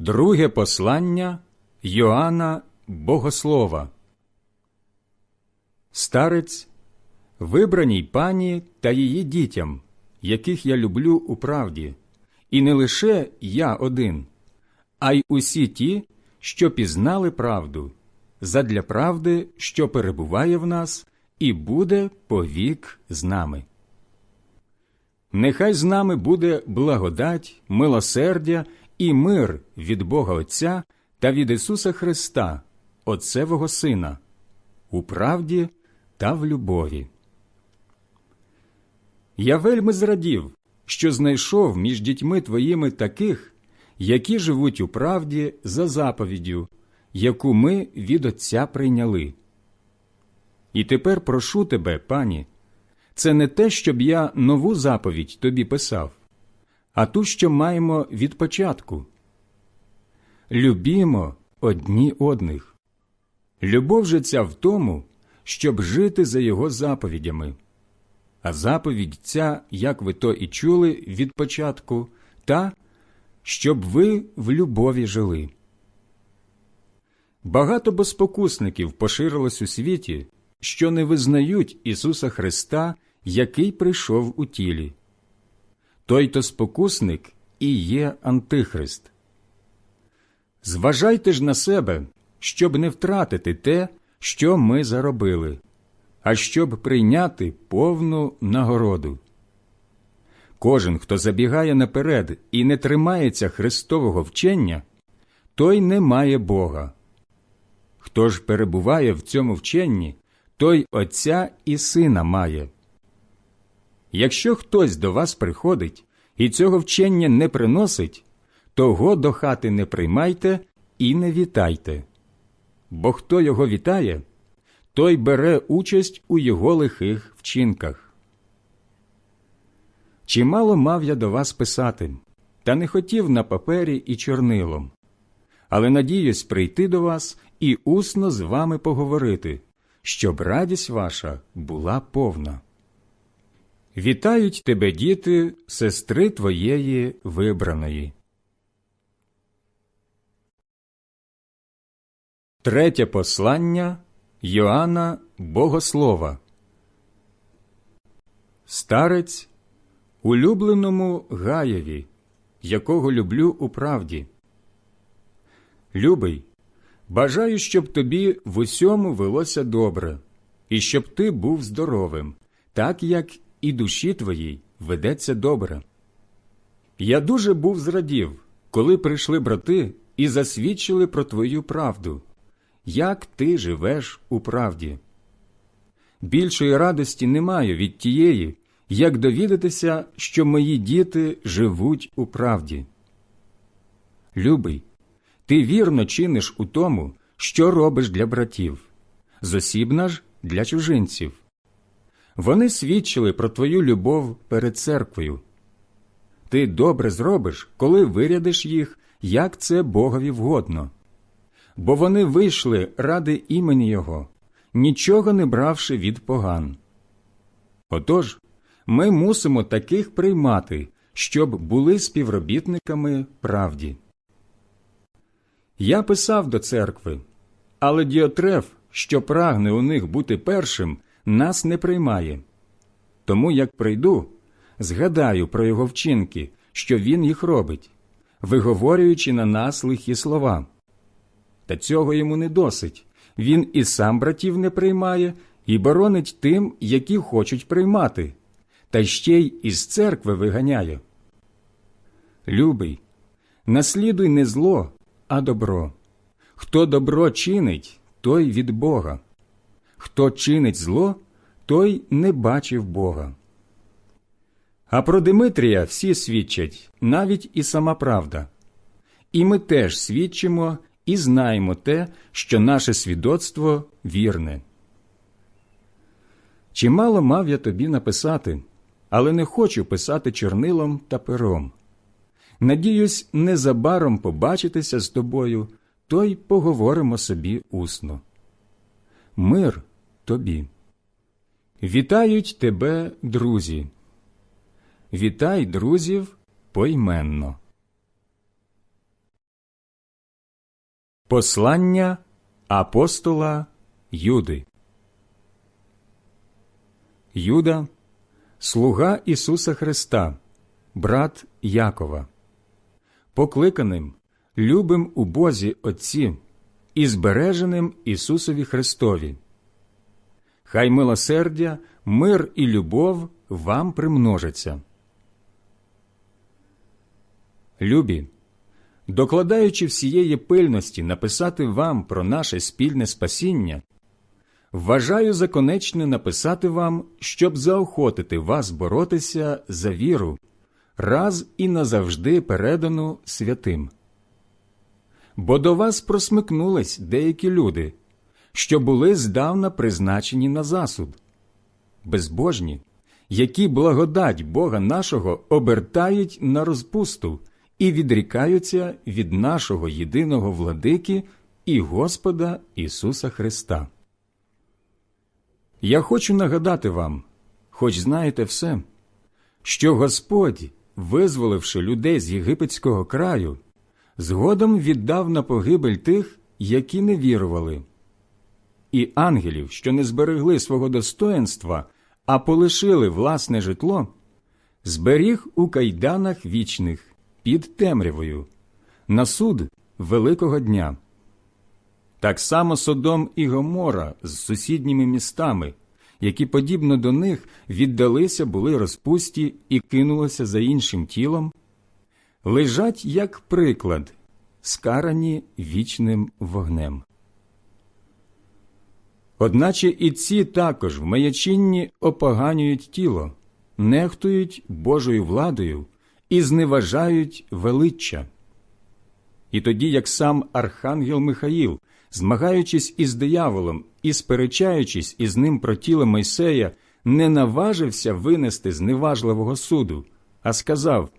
Друге послання Йоанна Богослова. Старець, вибраній пані та її дітям, яких я люблю у правді, і не лише я один, а й усі ті, що пізнали правду, задля правди, що перебуває в нас, і буде повік з нами. Нехай з нами буде благодать, милосердя і мир від Бога Отця та від Ісуса Христа, Отцевого Сина, у правді та в любові. Я вельми зрадів, що знайшов між дітьми твоїми таких, які живуть у правді за заповіддю, яку ми від Отця прийняли. І тепер прошу тебе, пані, це не те, щоб я нову заповідь тобі писав, а ту, що маємо від початку. Любімо одні одних. Любов же ця в тому, щоб жити за його заповідями. А заповідь ця, як ви то і чули від початку, та, щоб ви в любові жили. Багато безпокусників поширилось у світі, що не визнають Ісуса Христа, який прийшов у тілі. Той то спокусник і є Антихрист. Зважайте ж на себе, щоб не втратити те, що ми заробили, а щоб прийняти повну нагороду. Кожен, хто забігає наперед і не тримається Христового вчення, той не має Бога. Хто ж перебуває в цьому вченні, той Отця і Сина має. Якщо хтось до вас приходить і цього вчення не приносить, того до хати не приймайте і не вітайте. Бо хто його вітає, той бере участь у його лихих вчинках. Чимало мав я до вас писати, та не хотів на папері і чорнилом, але надіюсь прийти до вас і усно з вами поговорити, щоб радість ваша була повна. Вітають тебе, діти, сестри твоєї вибраної. Третє послання Йоанна Богослова. Старець улюбленому Гаєві, якого люблю у правді. Любий, бажаю, щоб тобі в усьому велося добре, і щоб ти був здоровим, так як і душі твоїй ведеться добре. Я дуже був зрадів, коли прийшли брати і засвідчили про твою правду як ти живеш у правді. Більшої радості не маю від тієї, як довідатися, що мої діти живуть у правді. Любий, ти вірно чиниш у тому, що робиш для братів, зосібна ж для чужинців. Вони свідчили про твою любов перед церквою. Ти добре зробиш, коли вирядиш їх, як це Богові вгодно бо вони вийшли ради імені Його, нічого не бравши від поган. Отож, ми мусимо таких приймати, щоб були співробітниками правді. Я писав до церкви, але Діотреф, що прагне у них бути першим, нас не приймає. Тому як прийду, згадаю про його вчинки, що він їх робить, виговорюючи на нас лихі слова. Та цього йому не досить. Він і сам братів не приймає, і боронить тим, які хочуть приймати, та ще й із церкви виганяє. Любий, наслідуй не зло, а добро. Хто добро чинить, той від Бога. Хто чинить зло, той не бачив Бога. А про Димитрія всі свідчать, навіть і сама правда. І ми теж свідчимо і знаємо те, що наше свідоцтво вірне. Чимало мав я тобі написати, але не хочу писати чорнилом та пером. Надіюсь, незабаром побачитися з тобою, то й поговоримо собі усно. Мир тобі. Вітають тебе, друзі. Вітай друзів поіменно. Послання апостола Юди. Юда, слуга Ісуса Христа, брат Якова, покликаним, любим у Бозі Отці і збереженим Ісусові Христові. Хай милосердя, мир і любов вам примножаться. Любі, докладаючи всієї пильності написати вам про наше спільне спасіння, вважаю за конечне написати вам, щоб заохотити вас боротися за віру, раз і назавжди передану святим. Бо до вас просмикнулись деякі люди, що були здавна призначені на засуд, безбожні, які благодать Бога нашого обертають на розпусту і відрікаються від нашого єдиного владики і Господа Ісуса Христа. Я хочу нагадати вам, хоч знаєте все, що Господь, визволивши людей з єгипетського краю, згодом віддав на погибель тих, які не вірували, і ангелів, що не зберегли свого достоинства, а полишили власне житло, зберіг у кайданах вічних під темрявою, на суд Великого дня. Так само Содом і Гомора з сусідніми містами, які, подібно до них, віддалися були розпусті і кинулися за іншим тілом, лежать як приклад, скарані вічним вогнем. Одначе і ці також в маячинні опоганюють тіло, нехтують Божою владою і зневажають величчя. І тоді, як сам Архангел Михаїл, змагаючись із дияволом і сперечаючись із ним про тіло Мойсея, не наважився винести зневажливого суду, а сказав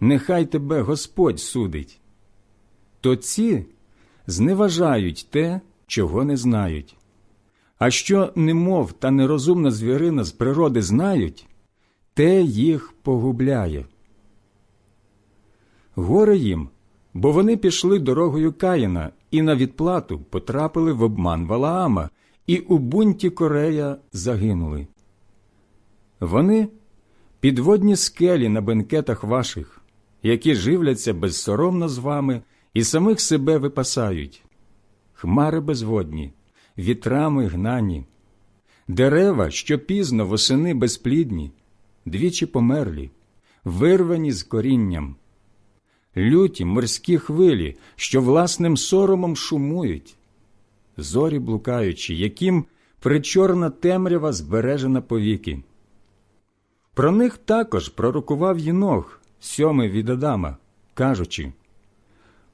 Нехай тебе Господь судить. То ці зневажають те, чого не знають. А що немов та нерозумна звірина з природи знають, те їх погубляє. Горе їм, бо вони пішли дорогою Каїна і на відплату потрапили в обман Валаама, і у бунті Корея загинули. Вони підводні скелі на бенкетах ваших, які живляться безсоромно з вами і самих себе випасають, хмари безводні, вітрами гнані, дерева, що пізно восени безплідні, двічі померлі, вирвані з корінням. Люті морські хвилі, що власним соромом шумують, зорі блукаючі, яким причорна темрява збережена повіки. Про них також пророкував Єнох, сьомий від Адама, кажучи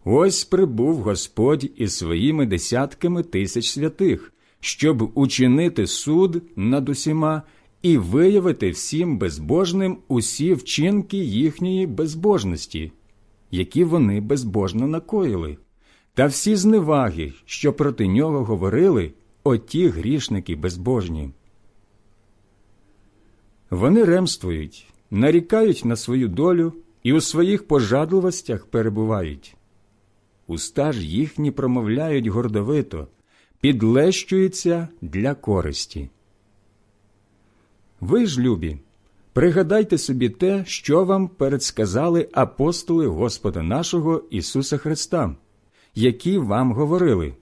Ось прибув Господь із своїми десятками тисяч святих, щоб учинити суд над усіма і виявити всім безбожним усі вчинки їхньої безбожності які вони безбожно накоїли, та всі зневаги, що проти нього говорили оті грішники безбожні. Вони ремствують, нарікають на свою долю і у своїх пожадливостях перебувають. Уста ж їхні промовляють гордовито, підлещуються для користі. Ви ж, любі, Пригадайте собі те, що вам передсказали апостоли Господа нашого Ісуса Христа, які вам говорили.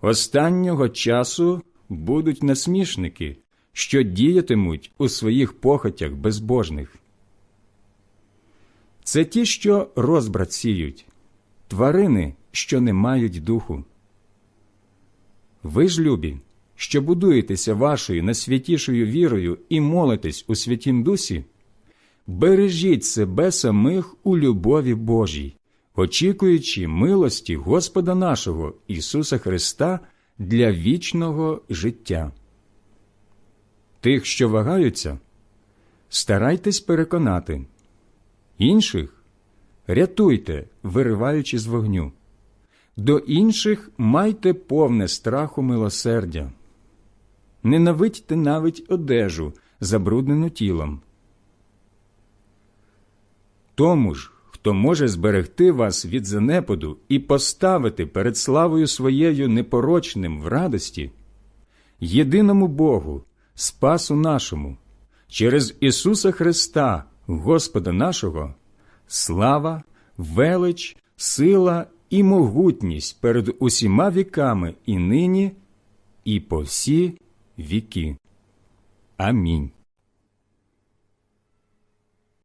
Останнього часу будуть насмішники, що діятимуть у своїх похотях безбожних. Це ті, що розбрат сіють, тварини, що не мають духу. Ви ж любі що будуєтеся вашою найсвятішою вірою і молитесь у Святім Дусі, бережіть себе самих у любові Божій, очікуючи милості Господа нашого Ісуса Христа для вічного життя. Тих, що вагаються, старайтесь переконати, інших рятуйте, вириваючи з вогню. До інших майте повне страху милосердя ненавидьте навіть одежу, забруднену тілом. Тому ж, хто може зберегти вас від занепаду і поставити перед славою своєю непорочним в радості, єдиному Богу, Спасу нашому, через Ісуса Христа, Господа нашого, слава, велич, сила і могутність перед усіма віками і нині, і по всі віки. Амінь.